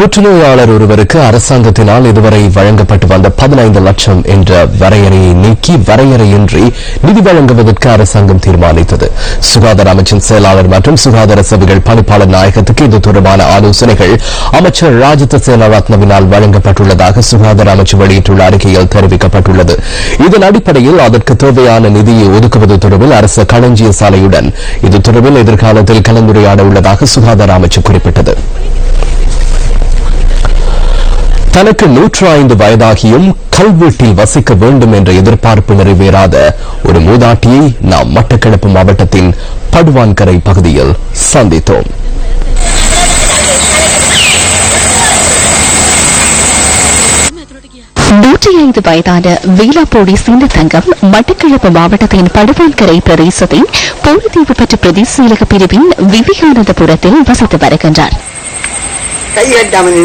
புற்றுநோயாளர் ஒருவருக்கு அரசாங்கத்தினால் இதுவரை வழங்கப்பட்டு வந்த பதினைந்து லட்சம் என்ற வரையறையை நீக்கி வரையறையின்றி நிதி வழங்குவதற்கு அரசாங்கம் தீர்மானித்தது. சுகாதார அமைச்சின் செயலாளர் மற்றும் சுகாதார சபைகள் பணிப்பாளர் நாயகத்துக்கு இது தொடர்பான ஆலோசனைகள் அமைச்சர் ராஜித சேனாரத்னவினால் வழங்கப்பட்டுள்ளதாக சுகாதார அமைச்சு வெளியிட்டுள்ள அறிக்கையில் தெரிவிக்கப்பட்டுள்ளது. இதன் அடிப்படையில் அதற்கு தேவையான நிதியை ஒதுக்குவது தொடர்பில் அரசு களஞ்சிய சாலையுடன் இது தொடர்பில் எதிர்காலத்தில் கலந்துரையாட உள்ளதாக சுகாதார அமைச்சு குறிப்பிட்டது. தனக்கு நூற்று ஐந்து வயதாகியும் கல்வீட்டில் வசிக்க வேண்டும் என்ற எதிர்பார்ப்பு நிறைவேறாத ஒரு மூதாட்டியை நாம் மட்டக்களப்பு மாவட்டத்தின் படுவான்கரை பகுதியில் சந்தித்தோம். நூற்றி ஐந்து வயதான வீலாப்போடி சின்னத்தங்கம் மட்டக்கிழப்பு மாவட்டத்தின் படுவான்கரை பிரதேசத்தின் போலித்தீவு பற்று பிரதேச செயலக பிரிவின் விவேகானந்தபுரத்தில் வசித்து வருகின்றார். கை கட்டாமல்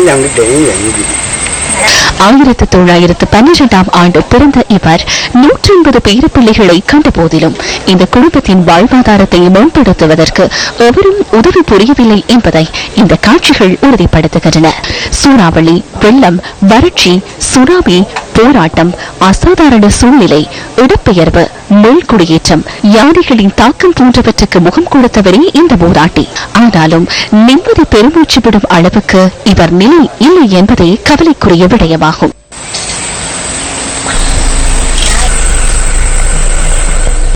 ஆயிரத்து தொள்ளாயிரத்து பன்னிரெண்டாம் ஆண்டு பிறந்த இவர் நூற்றி ஐம்பது பேர பிள்ளைகளை கண்ட போதிலும் இந்த குடும்பத்தின் வாழ்வாதாரத்தை மேம்படுத்துவதற்கு எவரும் உதவி புரியவில்லை என்பதை இந்த காட்சிகள் உறுதிப்படுத்துகின்றன. சூறாவளி வெள்ளம் வறட்சி சுனாமி போராட்டம் அசாதாரண சூழ்நிலை இடப்பெயர்வு நெல் குடியேற்றம் யானைகளின் தாக்கம் போன்றவற்றுக்கு முகம் கொடுத்தவரே இந்த போராட்டி. ஆனாலும் நிம்மதி பெருமூச்சு விடும் அளவுக்கு இவர் நிலை இல்லை என்பதே கவலைக்குரிய விடயமாகும்.